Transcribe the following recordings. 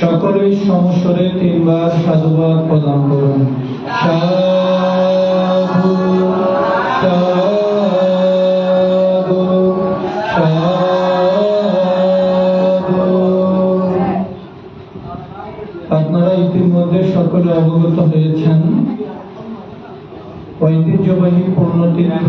সকলেই সমস্বরে তিনবার সাধুবাদ প্রদান করুন। সাধু সাধু আপনারা ইতিমধ্যে সকলে অবগত হয়েছেন। ঐতিহ্যবাহী পূর্ণতীর্থ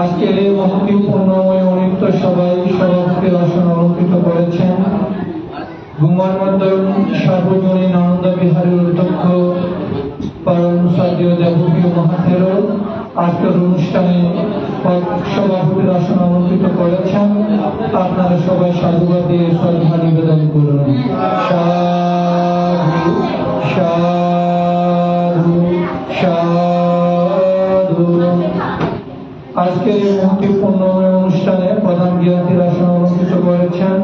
আজকের এই মহতি পূর্ণময় অনিত্য সভায় সভাপতি আসন অলঙ্কৃত করেছেন মন্ডল সার্বজনীন আনন্দ বিহারের অধ্যক্ষ পরম সাদীয় দেবকীয় মহাথেরও আজকের অনুষ্ঠানে সভাপতির আসন অলঙ্কৃত করেছেন। আপনারা সবাই সাধুবাদ দিয়ে শ্রদ্ধা নিবেদন করুন। সাধু সাধু সাধু। আজকের এই মহতিপূর্ণ অনুষ্ঠানে প্রধান জ্ঞাতির অলঙ্কৃত করেছেন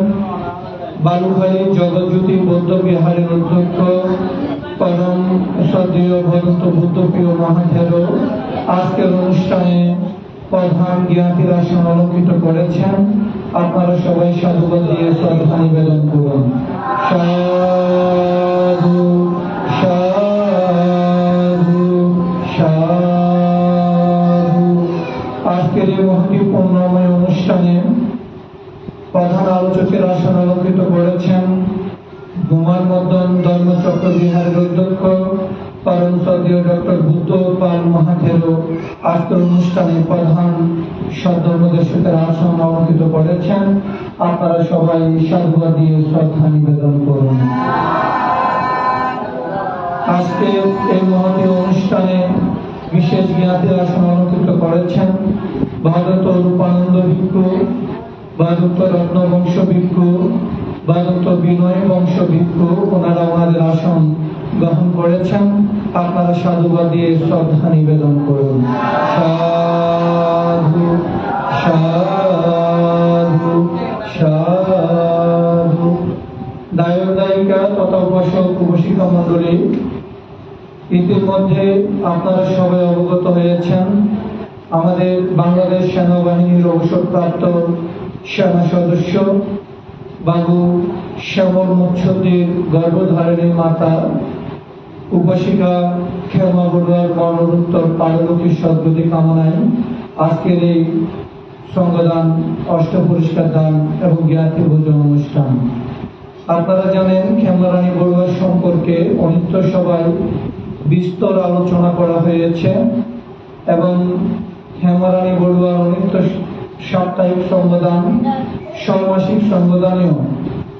বালুখালী জগজ্যোতি বৌদ্ধ বিহারের অধ্যক্ষ, পরম সদীয় ভদন্ত বুদ্ধপ্রিয় মহাথের আজকের অনুষ্ঠানে প্রধান জ্ঞাতির আসন অলঙ্কৃত করেছেন। আপনারা সবাই সাধুবাদ দিয়ে শ্রদ্ধা নিবেদন করুন। সাধু করেছেন। কুমার মদন ধর্মচক্র বিহারের অধ্যক্ষ পরম সদীয় ডক্টর বুদ্ধ পাল মহাথের আজকের অনুষ্ঠানে প্রধান সদ্ধর্মদর্শকের আসন অলঙ্কৃত করেছেন। আপনারা সবাই সাধুবাদ দিয়ে শ্রদ্ধা নিবেদন করুন। আজকে এই মহতী অনুষ্ঠানে বিশেষ জ্ঞাতির আসন অলঙ্কৃত করেছেন ভারত রূপানন্দ ভিক্ষু ভারত রত্ন বংশ ভিক্ষু ভারত বিনয় বংশ ওনারা ওনাদের আসন গ্রহণ করেছেন। আপনারা সাধুবাদ দিয়ে শ্রদ্ধা নিবেদন করুন। সাধু সাধু সাধু। দায়ক দায়িকা তথা উপাসক উপসিকা ইতিমধ্যে আপনারা সবাই অবগত হয়েছেন। আমাদের বাংলাদেশ সেনাবাহিনীর অবসরপ্রাপ্ত সেনা সদস্য বাবু শ্যামল মুচ্ছদের গর্ভধারণী মাতা উপাসিকা ক্ষমা বড়ুয়ার মরণোত্তর পারলকী সদ্গতি কামনায় আজকের এই সঙ্গদান অষ্ট পুরস্কার দান এবং জ্ঞাতি ভোজন অনুষ্ঠান। আপনারা জানেন ক্ষেমরানী বড়ুয়ার সম্পর্কে অনিত্য সভায় বিস্তর আলোচনা করা হয়েছে এবং হেমারানী বড়ুয়ার অনিত্য সাপ্তাহিক সংবাদান ষোলমাসিক সংবাদানেও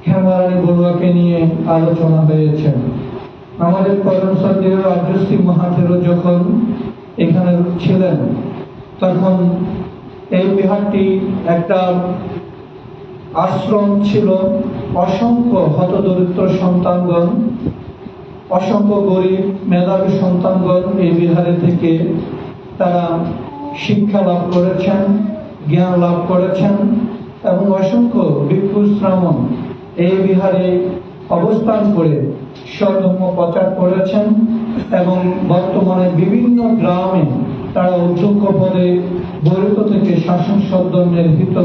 হেমারানী বড়ুয়াকে নিয়ে আলোচনা হয়েছে। আমাদের করম সন্দেহ রাজশ্রী মহাথেরও যখন এখানে ছিলেন, তখন এই বিহারটি একটা আশ্রম ছিল। অসংখ্য হতদরিদ্র সন্তানগণ, অসংখ্য গরিব মেধাবী সন্তানগণ এই বিহারে থেকে তারা শিক্ষা লাভ করেছেন, জ্ঞান লাভ করেছেন। এবং অসংখ্য ভিক্ষু শ্রামণ এই বিহারে অবস্থান করে স্বধর্ম প্রচার করেছেন এবং বর্তমানে বিভিন্ন গ্রামে তারা অধ্যক্ষ পদে বৈরত থেকে শাসন সদ্যমের হিত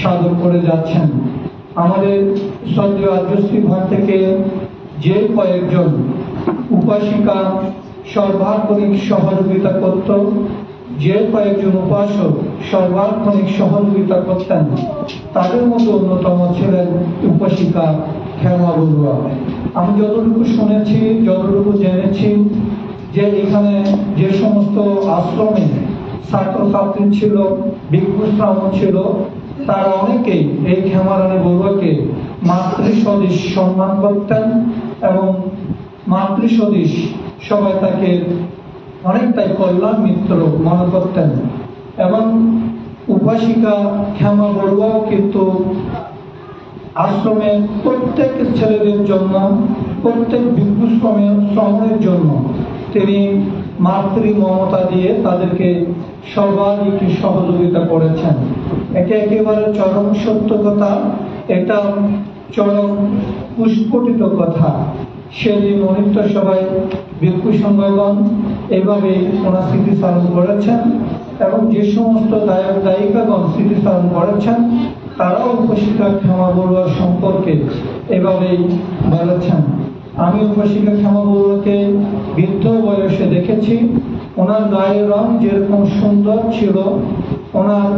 সাধন করে যাচ্ছেন। আমাদের সদ্য আদ্রশ্রী ভাগ থেকে যে কয়েকজন উপাসিকা সর্বাক্ষণিক সহযোগিতা করত যে কয়েকজন উপাসক সর্বাক্ষণিক সহযোগিতা করতেন, তাদের মধ্যে অন্যতম ছিলেন উপাসিকা ক্ষমা বড়ুয়া। আমি যতটুকু শুনেছি, যতটুকু জেনেছি যে এখানে যে সমস্ত আশ্রমে ছাত্রছাত্রী ছিল ভিক্ষু শ্রাবণ ছিল, তারা অনেকেই এই ক্ষেমারানী বড়ুয়াকে মাতৃসদৃশ সম্মান করতেন এবং মাতৃসদৃশ সবাই তাকে অনেকটাই কল্যাণ মিত্র মনে করতেন এবং উপাসিকা ক্ষমা বড়ুয়াও কিন্তু আশ্রমের প্রত্যেক ছেলেদের জন্য, প্রত্যেক শ্রমে- শ্রমণের জন্য তিনি মাতৃ মমতা দিয়ে তাদেরকে সর্বাধিক সহযোগিতা করেছেন। এটা একেবারে চরম সত্য কথা, এটা চরম পুষ্পটিত কথা। সেদিন অনিত্য সভায় ভিক্ষু সংঘগণ এইভাবে ওনার স্মৃতিচারণ করেছেন এবং যে সমস্ত গায়ক গায়িকাগণ স্মৃতিচারণ করেছেন, তারাও উপশিক্ষা ক্ষমা বড়ুয়ার সম্পর্কে। এভাবেই বলেছেন, আমি উপশিক্ষা ক্ষমা বড়ুয়াকে বৃদ্ধ বয়সে দেখেছি। ওনার গায়ের রং যেরকম সুন্দর ছিল, ওনার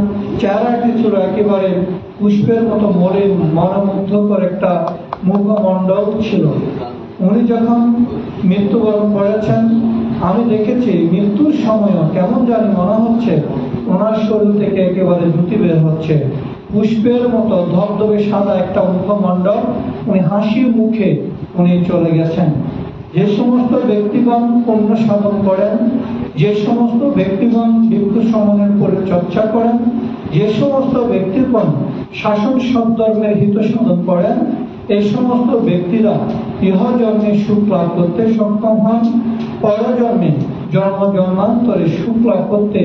চেহারাটি ছিল একেবারে পুষ্পের মতো মলিন মনোমুগ্ধকর একটা মুখমণ্ডল ছিল। উনি যখন মৃত্যুবরণ করেছেন আমি দেখেছি মৃত্যুর সময় কেমন জানি মনে হচ্ছে ওনার শরীর থেকে একেবারে জুতি বের হচ্ছে। পুষ্পের মতো ধবধবে সাদা একটা মুখমণ্ডল, উনি হাসির মুখে উনি চলে গেছেন। যে সমস্ত ব্যক্তিগণ পুণ্য সাধন করেন, যে সমস্ত ব্যক্তিগণ ভিক্ষু সমনের পরিচর্চা করেন, যে সমস্ত ব্যক্তিগণ শাসন সদ্ধর্মের হিত সাধন করেন, এই সমস্ত ব্যক্তিরা ইহজন্মে সুখ লাভ করতে সক্ষম হন। পরজন্মে জন্ম জন্মান্তরে লাভ করতে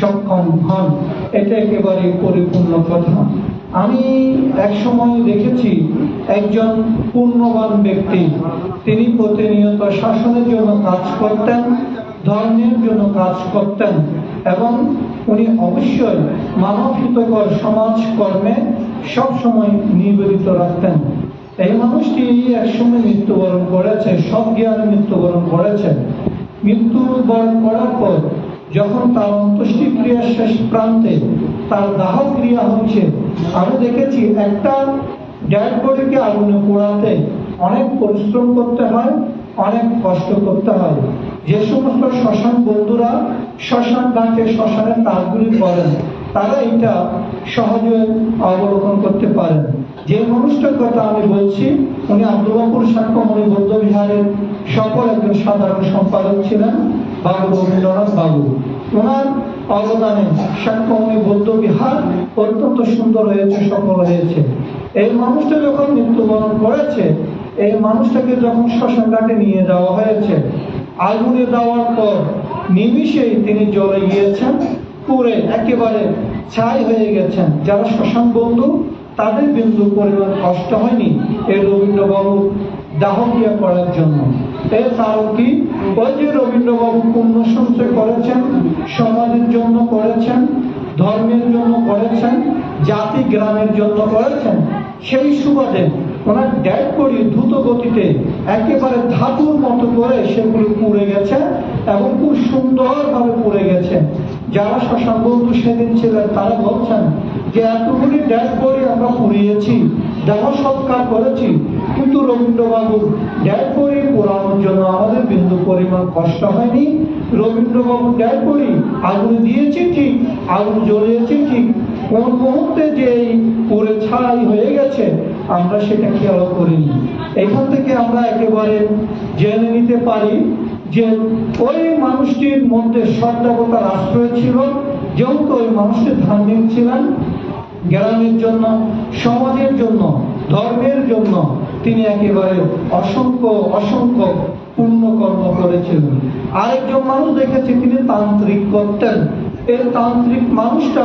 সক্ষম হন। এটা একেবারে পরিপূর্ণ কথা। আমি এক সময় দেখেছি একজন পূর্ণবান ব্যক্তি। তিনি প্রতিনিয়ত শাসনের জন্য কাজ করতেন, ধর্মের জন্য কাজ করতেন এবং উনি অবশ্যই মানব হিতকর সমাজ কর্মে সবসময় নিবেদিত রাখতেন। এই মানুষটি একসময় মৃত্যুবরণ করেছে, সব জ্ঞানে মৃত্যুবরণ করেছে। মৃত্যুবরণ করার পর যখন তার অন্ত্যেষ্টি ক্রিয়ার শেষ প্রান্তে তার দাহ ক্রিয়া হচ্ছে, আমি দেখেছি একটা ড্যাড বডিকে আগুনে পোড়াতে অনেক পরিশ্রম করতে হয়, অনেক কষ্ট করতে হয়। যে সমস্ত শ্মশান বন্ধুরা শ্মশান ঘাটে শ্মশানের কাজগুলি করেন, তারা এটা সহজে অবলোকন করতে পারেন। যে মানুষটার কথা আমি বলছি, উনি আব্দুলপুর সাক্ষ্যমণি বৌদ্ধ বিহারের সকল একজন সাধারণ সম্পাদক ছিলেন, বাবু রবীন্দ্রনাথ বাবু। ওনার অবদানে সাক্ষ্যমণি বৌদ্ধ বিহার অত্যন্ত সুন্দর হয়েছে, সফল হয়েছে। এই মানুষটা যখন মৃত্যুবরণ করেছে, এই মানুষটাকে যখন শ্মশান ঘাটে নিয়ে যাওয়া হয়েছে, আগুনে দেওয়ার পর নিমিষেই তিনি জ্বলে গিয়েছেন পুরে একেবারে ছাই হয়ে গেছেন। যারা শ্মশান বন্ধু তাদের বিন্দু পরিমাণ কষ্ট হয়নি এই রবীন্দ্রবাবু দাহ ক্রিয়া করার জন্য। কারণ কি? ওই যে রবীন্দ্রবাবু পুণ্য সঞ্চয় করেছেন, সমাজের জন্য করেছেন, ধর্মের জন্য করেছেন, জাতি গ্রামের জন্য করেছেন, সেই সুবাদে ওনার ড্যাড করি দ্রুত গতিতে একেবারে ধাতুর মতো করে সেগুলো পুড়ে গেছে এবং খুব সুন্দরভাবে পুড়ে গেছে। যারা বন্ধু সেদিন ছিলেন, তারা বলছেন যে এতগুলি ড্যাড বডি আমরা পুড়িয়েছি দেহ সৎকার করেছি। কিন্তু রবীন্দ্রবাবুর ড্যাড বডি পোড়ানোর জন্য আমাদের বিন্দু পরিমাণ কষ্ট হয়নি? রবীন্দ্রবাবু ড্যাড বডি আগুন দিয়েছি ঠিক, আগুন জ্বলিয়েছি ঠিক। কোন মুহূর্তে যে পুড়ে ছাই হয়ে গেছে, আমরা সেটা খেয়াল করিনি। এখান থেকে আমরা একেবারে জেনে নিতে পারি যে ওই মানুষটির মধ্যে সদ্দেবতার আশ্রয় ছিল, যেহেতু ওই মানুষটি ধার্মিক ছিলেন গ্রামের জন্য, সমাজের জন্য, ধর্মের জন্য তিনি একেবারে অসংখ্য অসংখ্য পূর্ণ পুণ্যকর্ম করেছিলেন। আরেকজন মানুষ দেখেছি, তিনি তান্ত্রিক করতেন। এই তান্ত্রিক মানুষটা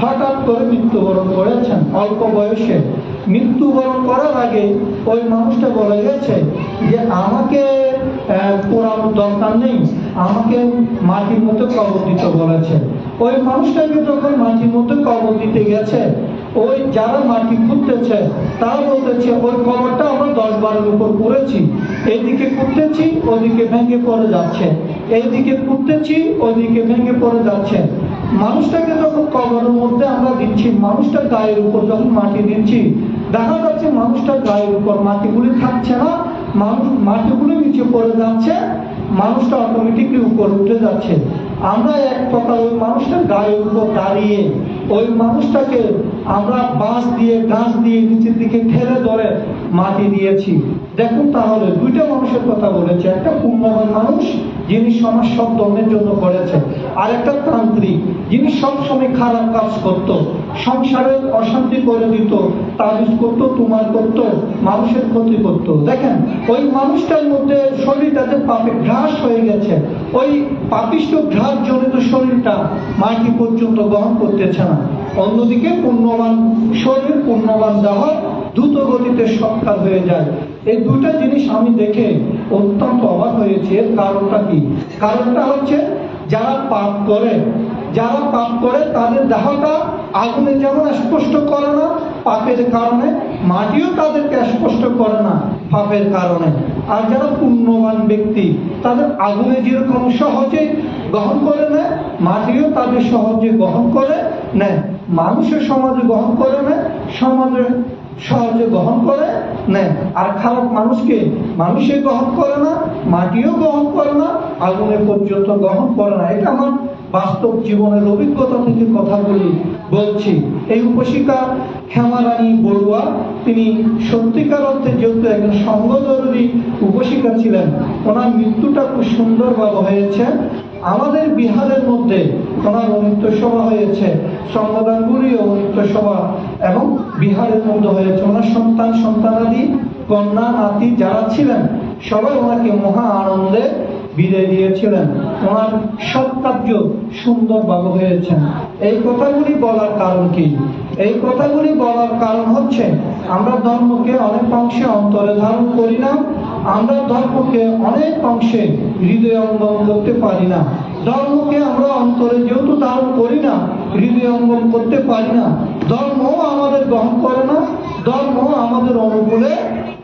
হঠাৎ করে মৃত্যুবরণ করেছেন, অল্প বয়সে। মৃত্যুবরণ করার আগে ওই মানুষটা বলে গেছে যে, আমাকে পোড়ানোর দরকার নেই, আমাকে মাটির মতো কবর দিতে বলেছে। ওই মানুষটাকে যখন মাটির মধ্যে কবর দিতে গেছে, ওই যারা মাটি খুঁড়তেছে, তারা বলতেছে, ওই কবরটা আমরা দশ বারের উপর করেছি এইদিকে খুঁড়তেছি, ওদিকে ভেঙে পড়ে যাচ্ছে। এইদিকে খুঁড়তেছি ওইদিকে ভেঙে পড়ে যাচ্ছে। মানুষটাকে যখন কবরের মধ্যে আমরা দিচ্ছি, মানুষটার গায়ের উপর যখন মাটি দিচ্ছি, দেখা যাচ্ছে মানুষটার গায়ের উপর মাটিগুলি থাকছে না, মানুষ মাটিগুলি নিচে পড়ে যাচ্ছে, মানুষটা অটোমেটিকলি উপর উঠে যাচ্ছে। আমরা এক প্রকার ওই মানুষটার গায়ে উপর দাঁড়িয়ে। ওই মানুষটাকে আমরা বাঁশ দিয়ে, গাছ দিয়ে নিচের দিকে ঠেলে ধরে মাটি দিয়েছি। দেখুন তাহলে, দুইটা মানুষের কথা বলেছে। একটা পূর্ণবান মানুষ, যিনি সমাজ সব ধর্মের জন্য করেছে আর একটা তান্ত্রিক, যিনি সবসময় খারাপ কাজ করত। সংসারের অশান্তি করে দিত তাবিজ করতো, তোমার করতো, মানুষের ক্ষতি করতো। দেখেন, ওই মানুষটার মধ্যে শরীরটাতে পাপে ঘ্রাস হয়ে গেছে। ওই পাপিষ্ট ঘ্রাস জনিত শরীরটা মাটি পর্যন্ত গ্রহণ করতেছে না। অন্যদিকে পুণ্যবান শরীর, পুণ্যবান দেহ দ্রুত গতিতে সৎকার হয়ে যায়। এই দুটা জিনিস আমি দেখে অত্যন্ত অবাক হয়েছি। এর কারণটা কি? কারণটা হচ্ছে, যারা পাপ করে, যারা পাপ করে, তাদের দেহটা আগুনে যেমন স্পষ্ট করে না, পাপের কারণে মাটিও তাদেরকে স্পষ্ট করে না, পাপের কারণে। আর যারা পুণ্যবান ব্যক্তি, তাদের আগুনে যেরকম সহজে গ্রহণ করে নেয়, মাটিও তাদের সহজে গ্রহণ করে নেয়। মানুষের সমাজে গ্রহণ করে নেয় সমাজে সহজে গ্রহণ করে নেয়। আর খারাপ মানুষকে মানুষে গ্রহণ করে না, মাটিও গ্রহণ করে না, আগুনে পর্যন্ত গ্রহণ করে না। এটা আমার বাস্তব জীবনের অভিজ্ঞতা থেকে কথা বলি, বলছি, এই উপশিকা ক্ষমারানী বড়ুয়া, তিনি সত্যিকার অর্থে যেহেতু একজন সঙ্গদরী উপশিকা ছিলেন, ওনার মৃত্যুটা খুব সুন্দরভাবে হয়েছে। আমাদের বিহারের মধ্যে ওনার অনিত্য সভা হয়েছে সংবাদানগুলি অনিত্য সভা এবং বিহারের মধ্যে হয়েছে ওনার সন্তান সন্তানাদি কন্যা নাতি যারা ছিলেন, সবাই ওনাকে মহা আনন্দে বিদায় দিয়েছিলেন। ওনার সৎ কার্য সুন্দরভাবে হয়েছে। এই কথাগুলি বলার কারণ কি? এই কথাগুলি বলার কারণ হচ্ছে, আমরা ধর্মকে অনেক অংশে অন্তরে ধারণ করি না, আমরা ধর্মকে অনেক অংশে হৃদয় অঙ্গন করতে পারি না। ধর্মকে আমরা অন্তরে যেহেতু ধারণ করি না, হৃদয় অঙ্গন করতে পারি না। ধর্ম আমাদের গ্রহণ করে না ধর্ম আমাদের অনুকূলে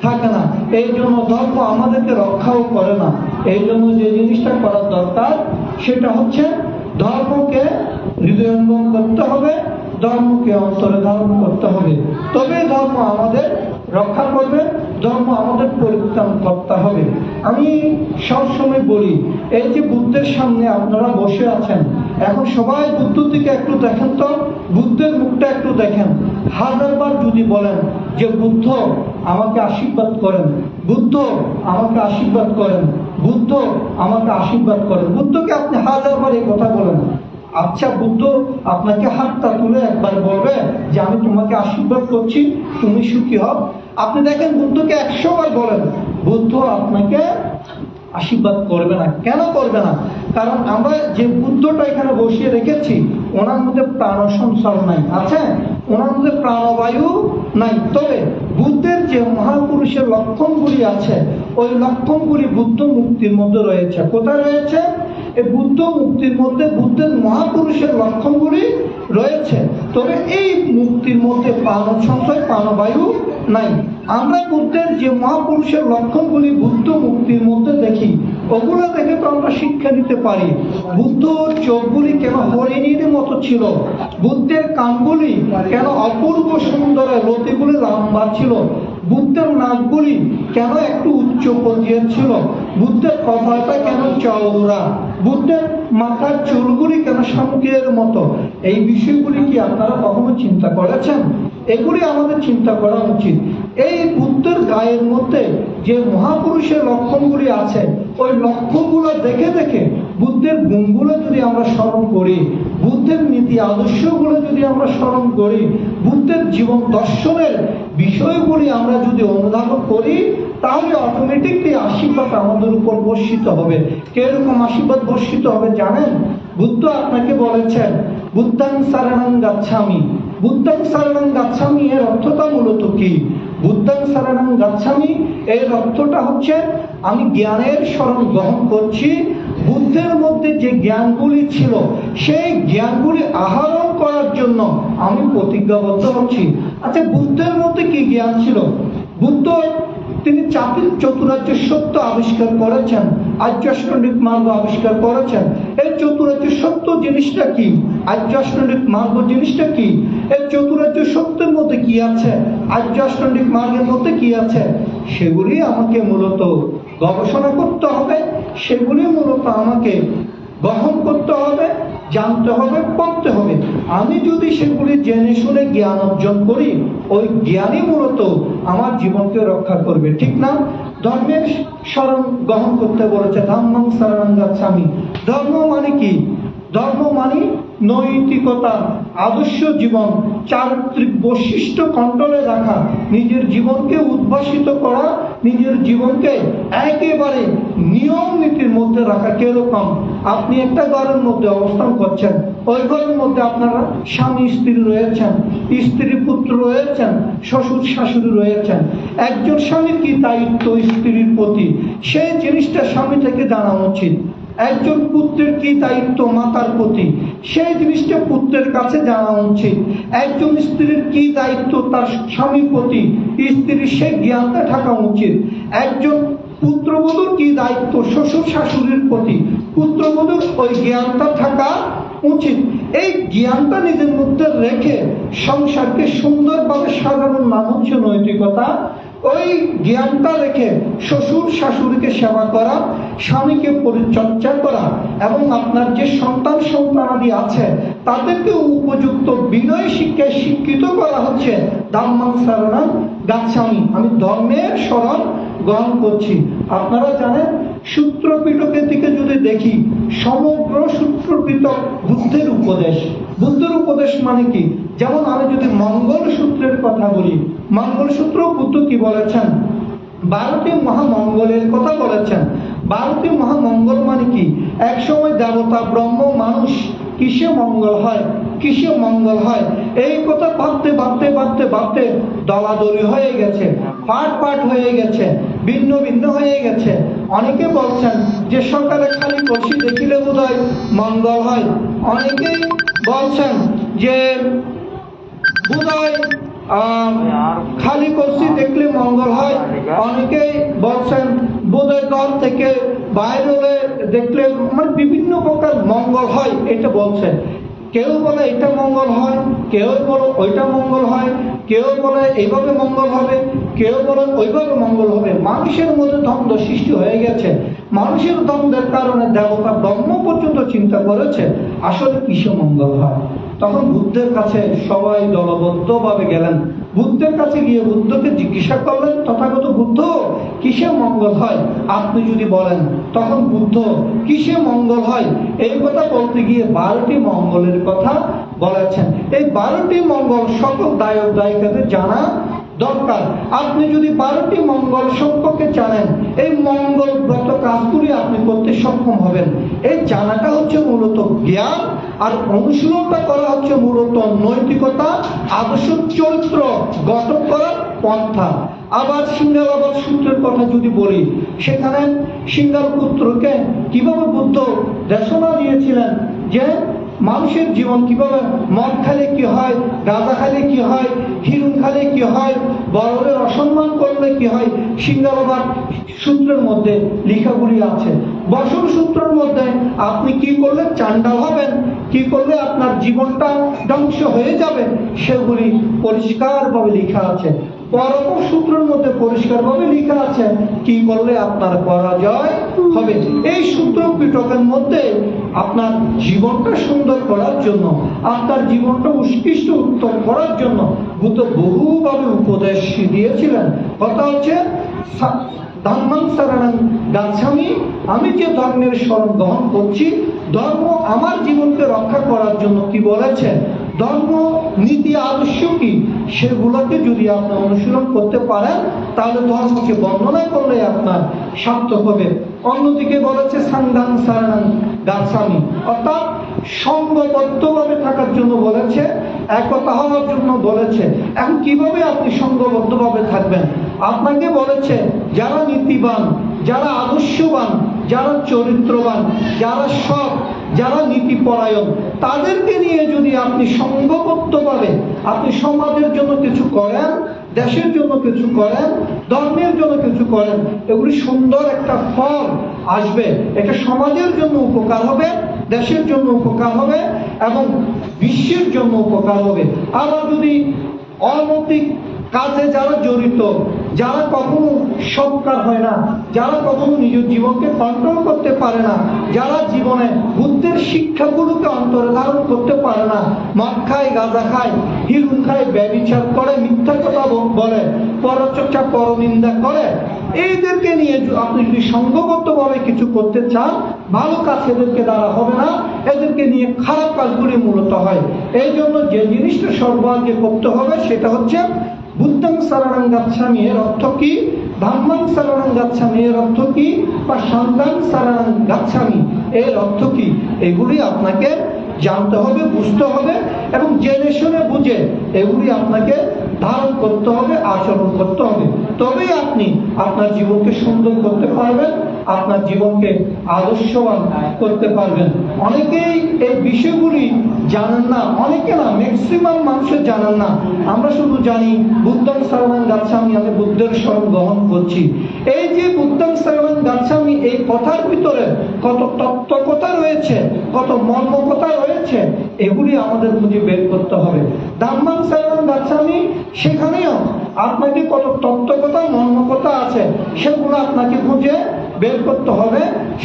থাকে না। এই জন্য ধর্ম আমাদেরকে রক্ষাও করে না। এই জন্য যে জিনিসটা করার দরকার, সেটা হচ্ছে ধর্মকে হৃদয়ঙ্গম করতে হবে, ধর্মকে অন্তরে ধারণ করতে হবে। তবে ধর্ম আমাদের রক্ষা করবে, ধর্ম আমাদের পরিত্রাণ করতে হবে। আমি সবসময় বলি, এই যে বুদ্ধের সামনে আপনারা বসে আছেন, এখন সবাই বুদ্ধ থেকে একটু দেখেন তো, বুদ্ধের মুখটা একটু দেখেন। হাজারবার যদি বলেন যে, বুদ্ধ, আমাকে আশীর্বাদ করেন। বুদ্ধ, আমাকে আশীর্বাদ করেন। বুদ্ধ, আমাকে আশীর্বাদ করেন। বুদ্ধকে আপনি হাজারবার এই কথা বলেন। আচ্ছা বুদ্ধ, আপনাকে হাতটা তুলে একবার বলবে যে, আমি তোমাকে আশীর্বাদ করছি, তুমি সুখী হও। আপনি দেখেন, বুদ্ধকে একশো বার বলেন, বুদ্ধ, আপনাকে আশীর্বাদ করবে না। কেন করবে না? কারণ আমরা যে বুদ্ধটা এখানে বসিয়ে রেখেছি, ওনার মধ্যে প্রাণ সংসার নাই। আছে? ওনার মধ্যে প্রাণবায়ু নাই। তবে বুদ্ধের যে মহাপুরুষের লক্ষণগুলি আছে, ওই লক্ষণগুলি বুদ্ধ মুক্তির মধ্যে রয়েছে। কোথায় রয়েছে? এই বুদ্ধ মুক্তির মধ্যে বুদ্ধের মহাপুরুষের লক্ষণগুলি রয়েছে। তবে এই মুক্তির মধ্যে প্রাণ সংশয় প্রাণবায়ু নাই। আমরা বুদ্ধের যে মহাপুরুষের লক্ষণগুলি বুদ্ধ মুক্তির মধ্যে দেখি, ওগুলো দেখে তো আমরা শিক্ষা নিতে পারি। বুদ্ধ চোখগুলি কেন হরিণীর মতো ছিল? বুদ্ধের কানগুলি কেন অপূর্ব সুন্দর লতিগুলি লম্বা ছিল? বুদ্ধের নাকগুলি কেন একটু উচ্চ পর্যায়ের ছিল? বুদ্ধের কপালটা কেন চওড়া? বুদ্ধের মাথার চুলগুলি কেন শামুকের মতো? এই বিষয়গুলি কি আপনারা কখনো চিন্তা করেছেন? এগুলি আমাদের চিন্তা করা উচিত। এই বুদ্ধের গায়ের মধ্যে যে মহাপুরুষের লক্ষণগুলি আছে, ওই লক্ষণগুলো দেখে দেখে বুদ্ধের গুণগুলো যদি আমরা স্মরণ করি, বুদ্ধের নীতি আদর্শগুলো যদি আমরা স্মরণ করি, বুদ্ধের জীবন দর্শনের বিষয়গুলি আমরা যদি অনুধাবন করি, তাহলে অটোমেটিকলি আশীর্বাদ আমাদের উপর বর্ষিত হবে। কীরকম আশীর্বাদ বর্ষিত হবে জানেন? বুদ্ধ আপনাকে বলেছেন, বুদ্ধাং সারানাং গাচ্ছামি। বুদ্ধাং সারানাং গাচ্ছামি, এর অর্থটা মূলত কি? বুদ্ধাং সারানাং গাচ্ছামি, এর অর্থটা হচ্ছে আমি জ্ঞানের স্মরণ গ্রহণ করছি। বুদ্ধের মধ্যে যে জ্ঞানগুলি ছিল, সেই জ্ঞানগুলি আহরণ করার জন্য আমি প্রতিজ্ঞাবদ্ধ হচ্ছি। আচ্ছা বুদ্ধের মধ্যে কি জ্ঞান ছিল? বুদ্ধ তিনি চাকরির চতুরাজ্য সত্য আবিষ্কার করেছেন। আর্যাষ্টনিক মার্গ আবিষ্কার করেছেন। এই চতুরাজ্য সত্য জিনিসটা কি? আর্যাষ্টনিক মার্গ জিনিসটা কি? এই চতুরাজ্য সত্যের মধ্যে কি আছে? আর্যাষ্টনিক মার্গের মধ্যে কি আছে? সেগুলি আমাকে মূলত গবেষণা করতে হবে। সেগুলি মূলত আমাকে গ্রহণ করতে হবে, জানতে হবে, পড়তে হবে। আমি যদি সেগুলি জেনে শুনে জ্ঞান অর্জন করি, ওই জ্ঞানই মূলত আমার জীবনকে রক্ষা করবে, ঠিক না? ধর্মের স্মরণ গ্রহণ করতে বলেছে ধর্ম শরণং স্বামী ধর্ম মানে কি? ধর্ম মানে নৈতিকতা, আদর্শ জীবন, চারিত্রিক বৈশিষ্ট্য কন্ট্রোলে রাখা, নিজের জীবনকে উদ্ভাসিত করা, নিজের জীবনকে একেবারে নিয়ম নীতির মধ্যে রাখা কীরকম? আপনি একটা ঘরের মধ্যে অবস্থান করছেন, ওই ঘরের মধ্যে আপনারা স্বামী, স্ত্রী রয়েছেন, স্ত্রী, পুত্র রয়েছেন, শ্বশুর, শাশুড়ি রয়েছেন। একজন স্বামীর কি দায়িত্ব স্ত্রীর প্রতি? সেই জিনিসটা স্বামী থেকে জানা উচিত। একজন পুত্রের কি দায়িত্ব মাতার প্রতি? সেই জিনিসটা পুত্রের কাছে জানা উচিত। একজন স্ত্রীর কি দায়িত্ব তার স্বামীর প্রতি? স্ত্রীর সেই জ্ঞানটা থাকা উচিত। একজন পুত্রবধূর কি দায়িত্ব শ্বশুর শাশুড়ির প্রতি? পুত্রবধূর ওই জ্ঞানটা থাকা উচিত। এই জ্ঞানটা নিজের মধ্যে রেখে সংসারকে সুন্দরভাবে সাজানোর নাম হচ্ছে নৈতিকতা। ওই জ্ঞানটা রেখে শ্বশুর শাশুড়িকে সেবা করা, স্বামীকে পরিচর্যা করা এবং আপনার যে সন্তান সন্তানাদি আছে, তাদেরকে উপযুক্ত বিনয় শিক্ষায় শিক্ষিত করা হচ্ছে। দাম্মাং সারণাম গাচ্ছামি। আমি ধর্মের স্মরণ গ্রহণ করছি। আপনারা জানেন সূত্র পিটকের দিকে যদি দেখি, সমগ্র সূত্র পিটক বুদ্ধের উপদেশ। বুদ্ধের উপদেশ মানে কি? যেমন আমি যদি মঙ্গল সূত্রের কথা বলি মঙ্গল সূত্র বুদ্ধ কি বলেছেন? বারোটি মহামঙ্গলের কথা বলেছেন। বারোটি মহামঙ্গল মানে কি? এক সময় দেবতা ব্রহ্ম মানুষ কিসে মঙ্গল হয়? কিসে মঙ্গল হয়? এই কথা ভাবতে ভাবতে ভাবতে ভাবতে দলাদলি হয়ে গেছে পাট পাট হয়ে গেছে ভিন্ন ভিন্ন হয়ে গেছে। অনেকে বলছেন যে সকালে খালি কষি দেখিলে বোধ হয় মঙ্গল হয়। অনেকেই বলছেন যে আহ, খালি কলসি দেখলে মঙ্গল হয়। অনেকেই বলছেন ঘর থেকে বাইরে দেখলে মানে বিভিন্ন প্রকার মঙ্গল হয়, এটা বলছেন। কেউ বলে এটা মঙ্গল হয়, কেউ বলে ওইটা মঙ্গল হয়, কেউ বলে এইভাবে মঙ্গল হবে, কেউ বলে ওইভাবে মঙ্গল হবে। মানুষের মধ্যে দ্বন্দ্ব সৃষ্টি হয়ে গেছে। মানুষের দ্বন্দ্বের কারণে দেবতা ব্রহ্ম পর্যন্ত চিন্তা করেছে, আসলে কিসে মঙ্গল হয়? তখন বুদ্ধের কাছে সবাই দলবদ্ধভাবে গেলেন। বুদ্ধের কাছে গিয়ে বুদ্ধকে জিজ্ঞাসা করলেন, তথাগত বুদ্ধ, কিসে মঙ্গল হয়? আপনি যদি বলেন, তখন বুদ্ধ, কিসে মঙ্গল হয়? এই কথা বলতে গিয়ে বারোটি মঙ্গলের কথা বলেছেন। এই বারোটি মঙ্গল সকল দায়ক দায়িকাদের জানা দরকার। আপনি যদি বারোটি মঙ্গল সম্পর্কে জানেন, এই মঙ্গলগত কাজগুলি আপনি করতে সক্ষম হবেন। এই জানাটা হচ্ছে মূলত জ্ঞান, আর অনুশীলনটা করা হচ্ছে মূলত নৈতিকতা, আদর্শ চরিত্র গঠন করার পন্থা। আবার সিঙ্গালাবাদ সূত্রের কথা যদি বলি, সেখানে সিঙ্গাল পুত্রকে কীভাবে বুদ্ধ দেশনা দিয়েছিলেন যে মানুষের জীবন কীভাবে, মদ খালে কি হয়, গাঁজা খালে কি হয় হিরুন খালে কি হয় বড়দের অসম্মান করলে কি হয় সিঙ্গালাবাদ সূত্রের মধ্যে লেখাগুলি আছে। বসন সূত্রের মধ্যে আপনি কি করলে চান্ডাল হবেন, কি করলে আপনার জীবনটা ধ্বংস হয়ে যাবে, সেগুলি পরিষ্কারভাবে লেখা আছে। পরম সূত্রের মধ্যে পরিষ্কারভাবে লেখা আছে, কি করলে আপনার পরাজয় হবে? এই সূত্র পিটকের মধ্যে আপনার জীবনটা সুন্দর করার জন্য আপনার জীবনটা উৎকৃষ্ট উত্তম করার জন্য বুদ্ধ বহুভাবে উপদেশ দিয়েছিলেন। কথা হচ্ছে গাচ্ছামি আমি যে ধর্মের শরণ গ্রহণ করছি, ধর্ম আমার জীবনকে রক্ষা করার জন্য কি বলেছে? ধর্ম, নীতি, আদর্শ কি? সেগুলোকে যদি আপনি অনুশীলন করতে পারেন, তাহলে ধর্মকে বর্ণনা করলে আপনার সার্থক হবে। অন্যদিকে বলেছে সাংঘাং সারাং গাছামি অর্থাৎ সঙ্গবদ্ধভাবে থাকার জন্য বলেছে, একতা হওয়ার জন্য বলেছে। এখন কীভাবে আপনি সঙ্গবদ্ধভাবে থাকবেন? আপনাকে বলেছে, যারা নীতিবান, যারা আদর্শবান, যারা চরিত্রবান, যারা সৎ যারা নীতিপরায়ণ, তাদেরকে নিয়ে যদি আপনি সংঘবদ্ধভাবে আপনি সমাজের জন্য কিছু করেন, দেশের জন্য কিছু করেন, ধর্মের জন্য কিছু করেন, এগুলি সুন্দর একটা ফল আসবে। এটা সমাজের জন্য উপকার হবে, দেশের জন্য উপকার হবে এবং বিশ্বের জন্য উপকার হবে। আবার যদি অনৈতিক কাজে যারা জড়িত যারা কখনো সৎকার হয় না, যারা কখনো নিজের জীবনকে কন্ট্রোল করতে পারে না, যারা জীবনে বুদ্ধের শিক্ষাগুলোকে অন্তরে ধারণ করতে পারে না মদ খায়, গাঁজা খায় হিরুন খায়, ব্যবিচার করে, মিথ্যা কথা বলে, পরচর্চা, পরনিন্দা করে, এইদেরকে নিয়ে আপনি যদি সংঘবদ্ধভাবে কিছু করতে চান, ভালো কাজ এদেরকে দ্বারা হবে না, এদেরকে নিয়ে খারাপ কাজগুলি মূলত হয়। এই জন্য যে জিনিসটা সর্বাগ্রে করতে হবে, সেটা হচ্ছে বুদ্ধং সারানাং গাচ্ছামি এর অর্থ কি? ধাম্মাং সারানাং গাচ্ছামি এর অর্থ কি? বা সন্তান সারানাং গাচ্ছামি এর অর্থ কি? এগুলি আপনাকে জানতে হবে, বুঝতে হবে এবং জেনে শুনে বুঝে এগুলি আপনাকে ধারণ করতে হবে, আচরণ করতে হবে। তবেই আপনি আপনার জীবনকে সুন্দর করতে পারবেন। আপনার জীবনকে আদর্শবান করতে পারবেন। অনেকেই এই বিষয়গুলি জানেন না, অনেকে না ম্যাক্সিমাম মানুষের জানেন না। আমরা শুধু জানি বুদ্ধং সারমান গাচ্ছামি আমি বুদ্ধের স্মরণ গ্রহণ করছি। এই যে বুদ্ধং সারমান গাচ্ছামি এই কথার ভিতরে কত তত্ত্বকতা রয়েছে, কত মর্মকতা রয়েছে, এগুলি আমাদের খুঁজে বের করতে হবে। দাম্মান সারমান গাচ্ছামি সেখানেও আপনাকে কত তত্ত্বকতা, মর্মকতা আছে, সেগুলো আপনাকে খুঁজে বের করতে হবে।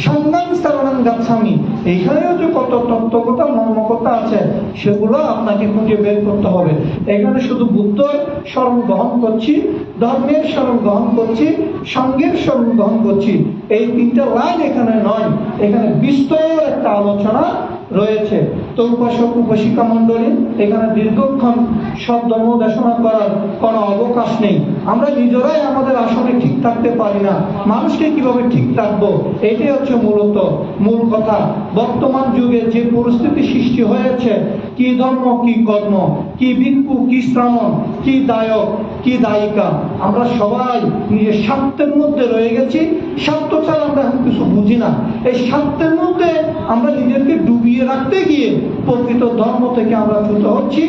সন্ধান সারণান গাছামি এখানেও যে কত তত্ত্বকতা মর্মকতা আছে, সেগুলো আপনাকে খুঁজে বের করতে হবে। এখানে শুধু বুদ্ধর স্মরণ গ্রহণ করছি, ধর্মের স্মরণ গ্রহণ করছি, সঙ্গের স্মরণ গ্রহণ করছি। এই তিনটা লাইন এখানে নয়। এখানে বিস্তর একটা আলোচনা রয়েছে। তো উপাসক উপাসিকা এখানে দীর্ঘক্ষণ দেশনা করার কোনো অবকাশ নেই। আমরা নিজেরাই আমাদের আসনে ঠিক থাকতে পারি না। মানুষকে কীভাবে ঠিক থাকব? এটাই হচ্ছে মূলত মূল কথা। বর্তমান যুগে যে পরিস্থিতি সৃষ্টি হয়েছে, কি ধর্ম, কি কর্ম, কি ভিক্ষু, কি শ্রামণ কি দায়ক, কি দায়িকা, আমরা সবাই নিজের স্বার্থের মধ্যে রয়ে গেছি। স্বার্থ আমরা কিছু বুঝি না। এই স্বার্থের মধ্যে আমরা নিজেকে ডুবিয়ে রাখতে গিয়ে প্রকৃত ধর্ম থেকে আমরা চ্যুত হচ্ছি,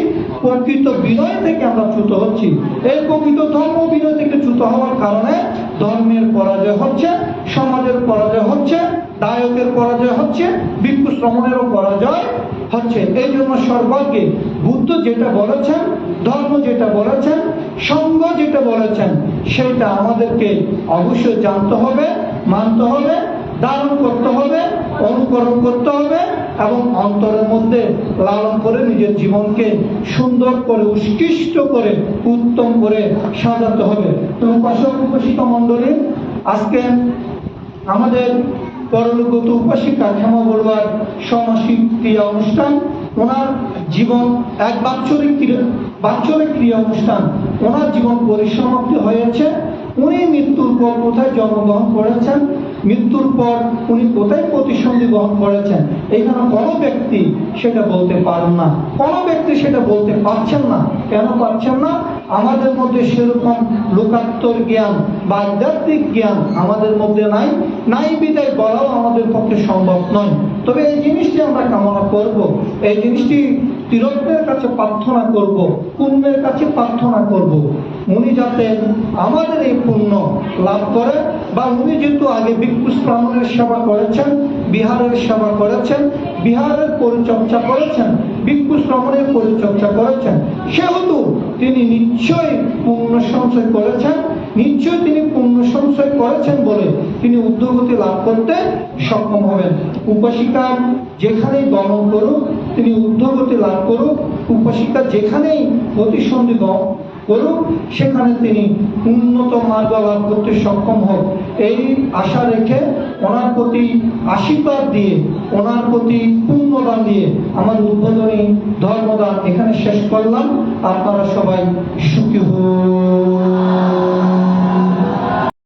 প্রকৃত বিনয় থেকে আমরা চ্যুত হচ্ছি। এই প্রকৃত ধর্ম বিনয় থেকে চ্যুত হওয়ার কারণে ধর্মের পরাজয় হচ্ছে, সমাজের পরাজয় হচ্ছে, দায়কের পরাজয় হচ্ছে, ভিক্ষু শ্রমণেরও পরাজয় হচ্ছে। এই জন্য সর্বাগ্রে বুদ্ধ যেটা বলেছেন, ধর্ম যেটা বলেছেন সঙ্গ যেটা বলেছেন, সেটা আমাদেরকে অবশ্যই জানতে হবে। মানতে হবে ধারণ করতে হবে, অনুকরণ করতে হবে এবং অন্তরের মধ্যে লালন করে নিজের জীবনকে সুন্দর করে, উৎকৃষ্ট করে, উত্তম করে সাজাতে হবে। তো উপাসক উপাসিত মণ্ডলী, আজকে আমাদের পরলোকগত উপাসিকা ক্ষমা বড়ুয়ার সমাসিক ক্রিয়া অনুষ্ঠান, ওনার জীবন এক বাৎসরিক ক্রিয়া- বাৎসরিক ক্রিয়া অনুষ্ঠান। ওনার জীবন পরিসমাপ্তি হয়েছে। উনি মৃত্যুর পর কোথায় জন্মগ্রহণ করেছেন? মৃত্যুর পর উনি কোথায় প্রতিসন্ধি গ্রহণ করেছেন? এখানে কোনো ব্যক্তি সেটা বলতে পারেন না। কোনো ব্যক্তি সেটা বলতে পারছেন না। কেন পারছেন না? আমাদের মধ্যে সেরকম লোকাত্তর জ্ঞান বা আধ্যাত্মিক জ্ঞান আমাদের মধ্যে নাই। নাই বিদায় বলাও আমাদের পক্ষে সম্ভব নয়। তবে এই জিনিসটি আমরা কামনা করব। এই জিনিসটি তিরত্বের কাছে প্রার্থনা করব, পুণ্যের কাছে প্রার্থনা করব। উনি যাতে আমাদের এই পুণ্য লাভ করে, বা উনি যেহেতু আগে ভিক্ষু ব্রাহ্মণের সেবা করেছেন, বিহারের সেবা করেছেন, বিহারের পরিচর্যা করেছেন, ভিক্ষু শ্রমণের পরিচর্যা করেছেন, সেহেতু তিনি নিশ্চয়ই পুণ্য সঞ্চয় করেছেন। নিশ্চয়ই তিনি পুণ্য সঞ্চয় করেছেন বলে তিনি উদ্যোগতি লাভ করতে সক্ষম হবেন। উপাসিকা যেখানেই গমন করুক, তিনি উদ্যোগতি লাভ করুক, উপাসিকা যেখানেই প্রতিসন্ধি করুক, সেখানে তিনি উন্নত মার্গ লাভ করতে সক্ষম হোক এই আশা রেখে ওনার প্রতি আশীর্বাদ দিয়ে, ওনার প্রতি পুণ্যদান দিয়ে আমার উদ্বোধনী ধর্মদান এখানে শেষ করলাম। আপনারা সবাই সুখী হন।